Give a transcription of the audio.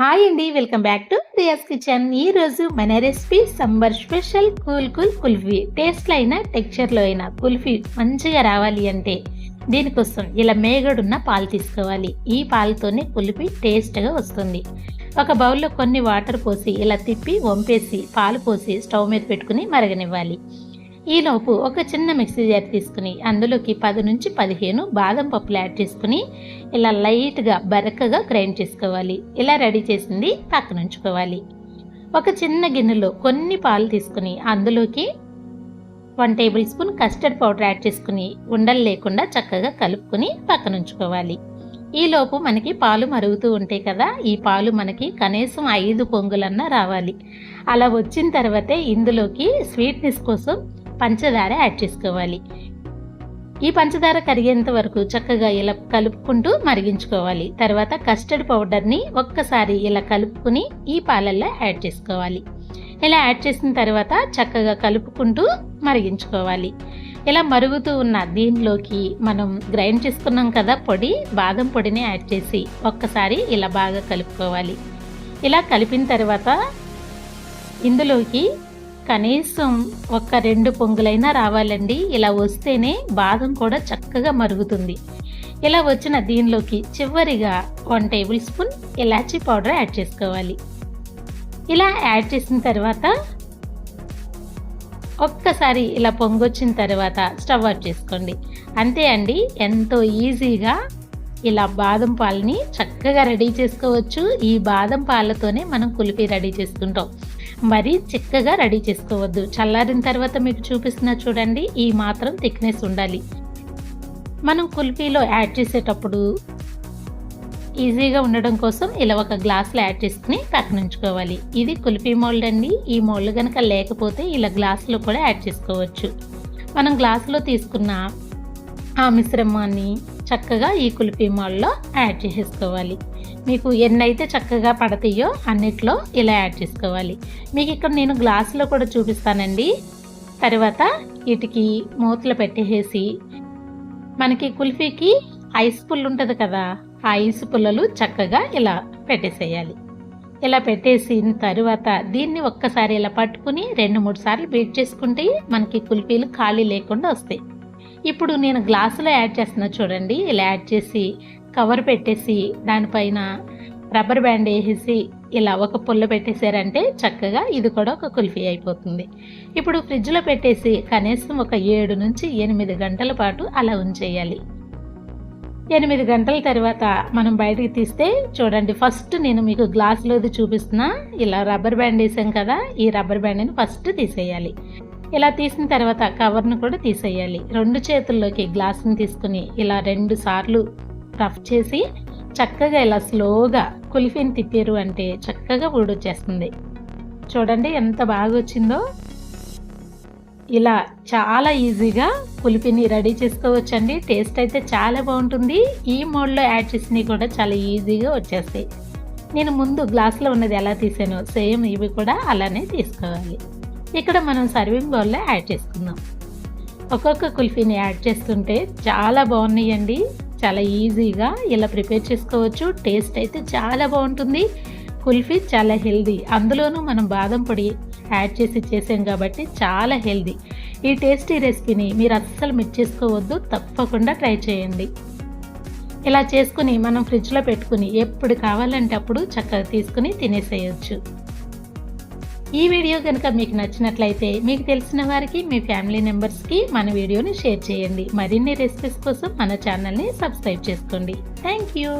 Hi అండి welcome back to Riya's kitchen. ఈ రోజు మన recipe sambar special cool cool kulfi. టేస్ట్లో అయినా టెక్చర్లో అయినా కుల్ఫీ మంచిగా రావాలి అంటే దీనికోసం ఇలా మేగడున్న పాలు తీసుకోవాలి. ఈ పాలతోనే కుల్ఫీ టేస్ట్గా వస్తుంది. ఒక బౌల్లో కొన్ని వాటర్ పోసి ఇలా తిప్పి వంపేసి పాలు పోసి స్టవ్ మీద పెట్టుకుని మరగనివ్వాలి. ఈలోపు ఒక చిన్న మిక్సీ జార్ తీసుకుని అందులోకి పది నుంచి పదిహేను బాదం పప్పులు యాడ్ చేసుకుని ఇలా లైట్గా బరకగా గ్రైండ్ చేసుకోవాలి. ఇలా రెడీ చేసింది పక్కన ఉంచుకోవాలి. ఒక చిన్న గిన్నెలో కొన్ని పాలు తీసుకుని అందులోకి one tablespoon custard powder add చేసుకుని ఉండలు లేకుండా చక్కగా కలుపుకొని పక్కన ఉంచుకోవాలి. ఈలోపు మనకి పాలు మరుగుతూ ఉంటాయి కదా ఈ పాలు మనకి కనీసం ఐదు పొంగులన్నా రావాలి. అలా వచ్చిన తర్వాతే ఇందులోకి స్వీట్నెస్ కోసం పంచదార యాడ్ చేసుకోవాలి. ఈ పంచదార కరిగేంత వరకు చక్కగా ఇలా కలుపుకుంటూ మరిగించుకోవాలి. తర్వాత కస్టర్డ్ పౌడర్ని ఒక్కసారి ఇలా కలుపుకుని ఈ పాలల్లో యాడ్ చేసుకోవాలి. ఇలా యాడ్ చేసిన తర్వాత చక్కగా కలుపుకుంటూ మరిగించుకోవాలి. ఇలా మరుగుతూ ఉన్న దీనిలోకి మనం గ్రైండ్ చేసుకున్నాం కదా పొడి బాదం పొడిని యాడ్ చేసి ఒక్కసారి ఇలా బాగా కలుపుకోవాలి. ఇలా కలిపిన తర్వాత ఇందులోకి కనీసం ఒక్క రెండు పొంగులైనా రావాలండి. ఇలా వస్తేనే బాదం కూడా చక్కగా మరుగుతుంది. ఇలా వచ్చిన దీనిలోకి చివరిగా వన్ టేబుల్ స్పూన్ ఇలాచీ పౌడర్ యాడ్ చేసుకోవాలి. ఇలా యాడ్ చేసిన తర్వాత ఒక్కసారి ఇలా పొంగొచ్చిన తర్వాత స్టవ్ ఆఫ్ చేసుకోండి. అంతే అండి ఎంతో ఈజీగా ఇలా బాదం పాలని చక్కగా రెడీ చేసుకోవచ్చు. ఈ బాదం పాలతోనే మనం కులిపి రెడీ చేసుకుంటాం. మరీ చిక్కగా రెడీ చేసుకోవద్దు. చల్లారిన తర్వాత మీకు చూపిస్తున్న చూడండి ఈ మాత్రం థిక్నెస్ ఉండాలి. మనం కుల్ఫీలో యాడ్ చేసేటప్పుడు ఈజీగా ఉండడం కోసం ఇలా ఒక గ్లాస్లో యాడ్ చేసుకుని పక్కనుంచుకోవాలి ఇది కుల్ఫీ మోల్డ్ అండి. ఈ మోల్డ్ కనుక లేకపోతే ఇలా గ్లాసులో కూడా యాడ్ చేసుకోవచ్చు. మనం గ్లాసులో తీసుకున్న ఆ మిశ్రమాన్ని చక్కగా ఈ కుల్ఫీ మోల్డ్లో యాడ్ చేసేసుకోవాలి. మీకు ఎన్నైతే చక్కగా పడతాయో అన్నిట్లో ఇలా యాడ్ చేసుకోవాలి. మీకు ఇక్కడ నేను గ్లాసులో కూడా చూపిస్తానండి. తర్వాత వీటికి మూతలు పెట్టేసి మనకి కుల్ఫీకి ఐస్ పుల్ ఉంటుంది కదా ఆ ఐస్ పుల్లలు చక్కగా ఇలా పెట్టేసేయాలి. ఇలా పెట్టేసిన తర్వాత దీన్ని ఒక్కసారి ఇలా పట్టుకుని రెండు మూడు సార్లు బీట్ చేసుకుంటే మనకి కుల్ఫీలు ఖాళీ లేకుండా వస్తాయి. ఇప్పుడు నేను గ్లాసులో యాడ్ చేస్తున్నా చూడండి ఇలా యాడ్ చేసి కవర్ పెట్టేసి దానిపైన రబ్బర్ బ్యాండ్ వేసేసి ఇలా ఒక పుల్ల పెట్టేశారంటే చక్కగా ఇది కూడా ఒక కుల్ఫీ అయిపోతుంది. ఇప్పుడు ఫ్రిడ్జ్లో పెట్టేసి కనీసం ఒక ఏడు నుంచి ఎనిమిది గంటల పాటు అలా ఉంచేయాలి. ఎనిమిది గంటల తర్వాత మనం బయటకు తీస్తే చూడండి ఫస్ట్ నేను మీకు గ్లాసులోది చూపిస్తున్నా. ఇలా రబ్బర్ బ్యాండ్ వేసాం కదా ఈ రబ్బర్ బ్యాండ్ని ఫస్ట్ తీసేయాలి. ఇలా తీసిన తర్వాత కవర్ను కూడా తీసేయాలి. రెండు చేతుల్లోకి గ్లాసుని తీసుకుని ఇలా రెండు సార్లు రఫ్ చేసి చక్కగా ఇలా స్లోగా కుల్ఫీని తిప్పారు అంటే చక్కగా ఊడొచ్చేస్తుంది చూడండి ఎంత బాగా వచ్చిందో. ఇలా చాలా ఈజీగా కులిపిని రెడీ చేసుకోవచ్చండి. టేస్ట్ అయితే చాలా బాగుంటుంది. ఈ మోడ్లో యాడ్ చేసినవి కూడా చాలా ఈజీగా వచ్చేస్తాయి. నేను ముందు గ్లాస్లో ఉన్నది ఎలా తీసానో సేమ్ ఇవి కూడా అలానే తీసుకోవాలి. ఇక్కడ మనం సర్వింగ్ బౌల్లో యాడ్ చేసుకుందాం. ఒక్కొక్క కుల్ఫీని యాడ్ చేస్తుంటే చాలా బాగున్నాయండి. చాలా ఈజీగా ఇలా ప్రిపేర్ చేసుకోవచ్చు. టేస్ట్ అయితే చాలా బాగుంటుంది. కుల్ఫీ చాలా హెల్దీ. అందులోనూ మనం బాదం పొడి యాడ్ చేసి చేసాం కాబట్టి చాలా హెల్దీ. ఈ టేస్టీ రెసిపీని మీరు అస్సలు మిస్ చేసుకోవద్దు. తప్పకుండా ట్రై చేయండి. ఇలా చేసుకుని మనం ఫ్రిడ్జ్లో పెట్టుకుని ఎప్పుడు కావాలంటే అప్పుడు చక్కగా తీసుకుని తినేసేయచ్చు. ఈ వీడియో కనుక మీకు నచ్చినట్లయితే మీకు తెలిసిన వారికి మీ ఫ్యామిలీ మెంబర్స్కి మన వీడియోని షేర్ చేయండి. మరిన్ని రెసిపీస్ కోసం మన ఛానల్ని సబ్స్క్రైబ్ చేసుకోండి. Thank you.